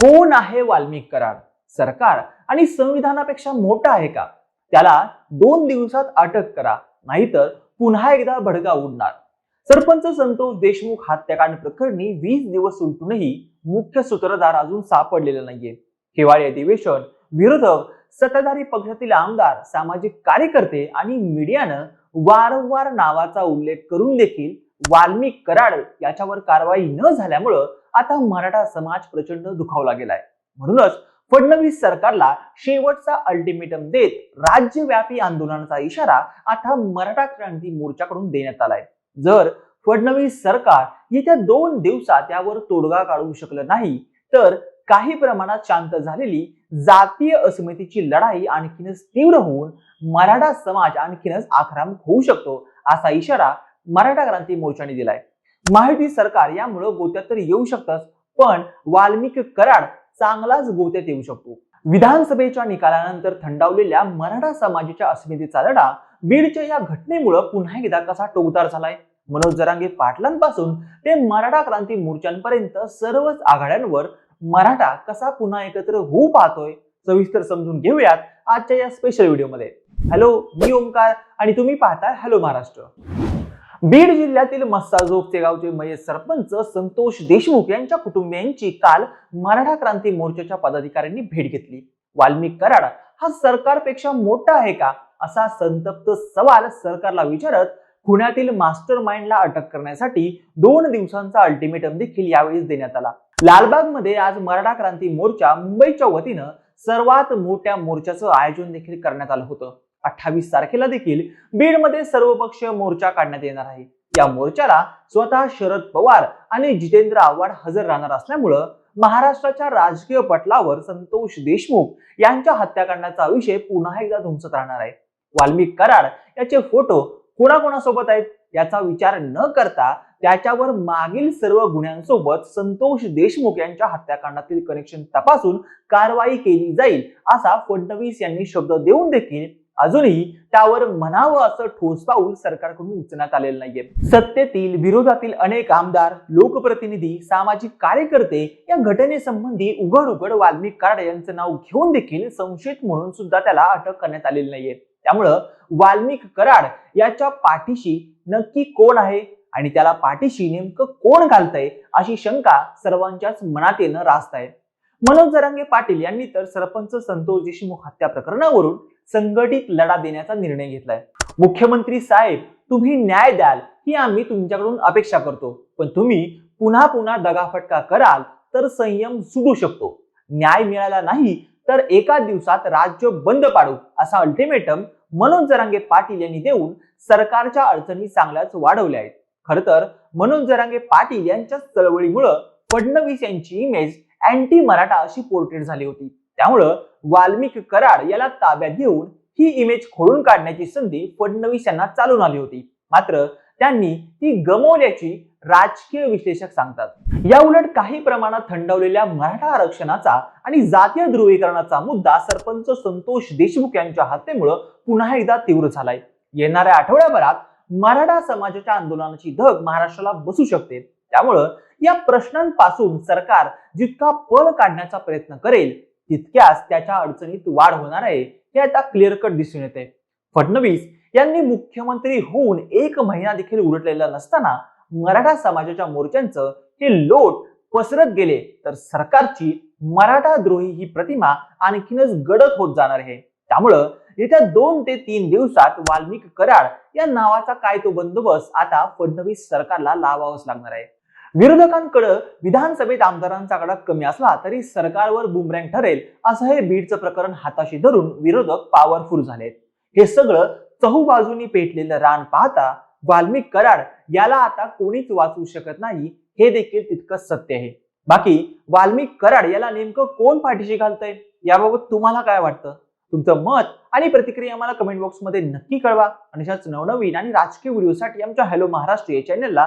कोण आहे वाल्मिक कराड? सरकार. आणि संविधानापेक्षा मोठा आहे का? त्याला दोन दिवसात अटक करा नाहीतर पुन्हा एकदा भडका उडणार. सरपंच संतोष देशमुख हत्याकांड प्रकरणी वीस दिवस उलटूनही मुख्य सूत्रधार अजून सापडलेला नाहीये. हिवाळी अधिवेशन विरोधक सत्ताधारी पक्षातील आमदार सामाजिक कार्यकर्ते आणि मीडियानं वारंवार नावाचा उल्लेख करून देखील वाल्मिक कराड याच्यावर कारवाई न झाल्यामुळं आता मराठा समाज प्रचंड दुखावला गेलाय म्हणूनच फडणवीस सरकारला शेवटचा अल्टिमेटम देत राज्यव्यापी आंदोलनाचा इशारा आता मराठा क्रांती मोर्चाकडून देण्यात आलाय. जर फडणवीस सरकार येत्या दोन दिवसात यावर तोडगा काढू शकलं नाही तर काही प्रमाणात शांत झालेली जातीय अस्मितेची लढाई आणखीनच तीव्र होऊन मराठा समाज आणखीनच आक्रमक होऊ शकतो असा इशारा मराठा क्रांती मोर्चाने दिलाय. माहिती सरकार यामुळं गोत्यात तर येऊ शकतच पण वाल्मिक कराड चांगलाच गोत्यात येऊ शकतो. विधानसभेच्या निकालानंतर थंडावलेल्या मराठा समाजाच्या अस्मितेचा लढा बीडच्या या घटनेमुळं पुन्हा एकदा कसा टोकदार झालाय? मनोज जरांगे पाटलांपासून ते मराठा क्रांती मोर्चांपर्यंत सर्वच आघाड्यांवर मराठा कसा पुन्हा एकत्र होऊ पाहतोय? सविस्तर समजून घेऊयात आजच्या या स्पेशल व्हिडिओमध्ये हॅलो मी ओमकार आणि तुम्ही पाहताय हॅलो महाराष्ट्र. बीड जिल्ह्यातील मस्साजोगचे गावचे मयत सरपंच संतोष देशमुख यांच्या कुटुंबियांची काल मराठा क्रांती मोर्चाच्या पदाधिकाऱ्यांनी भेट घेतली. वाल्मिक कराड हा सरकारपेक्षा मोठा आहे का? असा संतप्त सवाल सरकारला विचारत पुण्यातील मास्टर माइंडला अटक करण्यासाठी दोन दिवसांचा अल्टिमेटम देखील यावेळी देण्यात आला. लालबागमध्ये आज मराठा क्रांती मोर्चा मुंबईच्या वतीनं सर्वात मोठ्या मोर्चाचं आयोजन देखील करण्यात आलं होतं. अठ्ठावीस तारखेला देखील बीडमध्ये सर्वपक्षीय मोर्चा काढण्यात येणार आहे. या मोर्चाला स्वतः शरद पवार आणि जितेंद्र आव्हाड हजर राहणार असल्यामुळं महाराष्ट्राच्या राजकीय पटलावर संतोष देशमुख यांच्या हत्याकांडाचा विषय पुन्हा एकदा धुमसत राहणार आहे. वाल्मिक कराड याचे फोटो कोणाकोणासोबत आहेत याचा विचार न करता त्याच्यावर मागील सर्व गुन्ह्यांसोबत संतोष देशमुख यांच्या हत्याकांडातील कनेक्शन तपासून कारवाई केली जाईल असा फडणवीस यांनी शब्द देऊन देखील अजूनही त्यावर म्हणावं असं ठोस पाऊल सरकारकडून उचलण्यात आलेलं नाहीये. सत्तेतील विरोधातील अनेक आमदार लोकप्रतिनिधी सामाजिक कार्यकर्ते या घटनेसंबंधी उघड उघड वाल्मिक कराड यांचं नाव घेऊन देखील संशयित म्हणून सुद्धा त्याला अटक करण्यात आलेली नाहीये. त्यामुळं वाल्मिक कराड याच्या पाठीशी नक्की कोण आहे आणि त्याला पाठीशी नेमकं कोण घालतंय अशी शंका सर्वांच्याच मनात येणं रास्त आहे. मनोज जरांगे पाटील यांनी तर सरपंच संतोष देशमुख हत्या प्रकरणावरून संघटित लढा देण्याचा निर्णय घेतलाय. मुख्यमंत्री साहेब तुम्ही न्याय द्याल ही आम्ही तुमच्याकडून अपेक्षा करतो. पण तुम्ही पुन्हा पुन्हा दगाफटका कराल तर संयम सुटू शकतो. न्याय मिळाला नाही तर एका दिवसात राज्य बंद पाडू असा अल्टिमेटम मनोज जरांगे पाटील यांनी देऊन सरकारच्या अडचणी चांगल्याच वाढवल्या आहेत. खर तर मनोज जरांगे पाटील यांच्या चळवळीमुळं फडणवीस यांची इमेज अँटी मराठा अशी पोर्ट्रेट झाली होती. त्यामुळं वाल्मिक कराड याला ताब्यात घेऊन ही इमेज खोडून काढण्याची संधी फडणवीस यांना चालून आली होती. मात्र त्यांनी ती गमवल्याची राजकीय विश्लेषक सांगतात. या उलट काही प्रमाणात थंडवलेल्या मराठा आरक्षणाचा आणि जातीय ध्रुवीकरणाचा मुद्दा सरपंच संतोष देशमुख यांच्या हत्येमुळं पुन्हा एकदा तीव्र झालाय. येणाऱ्या आठवड्याभरात मराठा समाजाच्या आंदोलनाची धग महाराष्ट्राला बसू शकते. त्यामुळं या प्रश्नांपासून सरकार जितका पळ काढण्याचा प्रयत्न करेल तितक्याच त्याच्या अडचणीत वाढ होणार आहे हे आता क्लिअर कट दिसून येते फडणवीस यांनी मुख्यमंत्री होऊन एक महिना देखील उलटलेला नसताना मराठा समाजाच्या मोर्चांचं हे लोट पसरत गेले तर सरकारची मराठा द्रोही ही प्रतिमा आणखीनच गडद होत जाणार आहे. त्यामुळं येत्या दोन ते तीन दिवसात वाल्मिक कराड या नावाचा काय तो बंदोबस्त आता फडणवीस सरकारला लावावाच लागणार आहे. विरोधकांकडे विधानसभेत आमदारांचा आकडा कमी असला तरी सरकारवर बुमरँग ठरेल असं हे बीडचं प्रकरण हाताशी धरून विरोधक पॉवरफुल झालेत. हे सगळं चहूबाजूनी पेटलेलं रान पाहता वाल्मिक कराड याला आता कोणीच वाचवू शकत नाही हे देखील तितकंच सत्य आहे. बाकी वाल्मिक कराड याला नेमकं कोण पाठीशी घालतंय? याबाबत तुम्हाला काय वाटतं? तुमचं मत आणि प्रतिक्रिया आम्हाला कमेंट बॉक्समध्ये नक्की कळवा. आणि अशाच नवनवीन आणि राजकीय व्हिडिओसाठी आमच्या हॅलो महाराष्ट्र या चॅनलला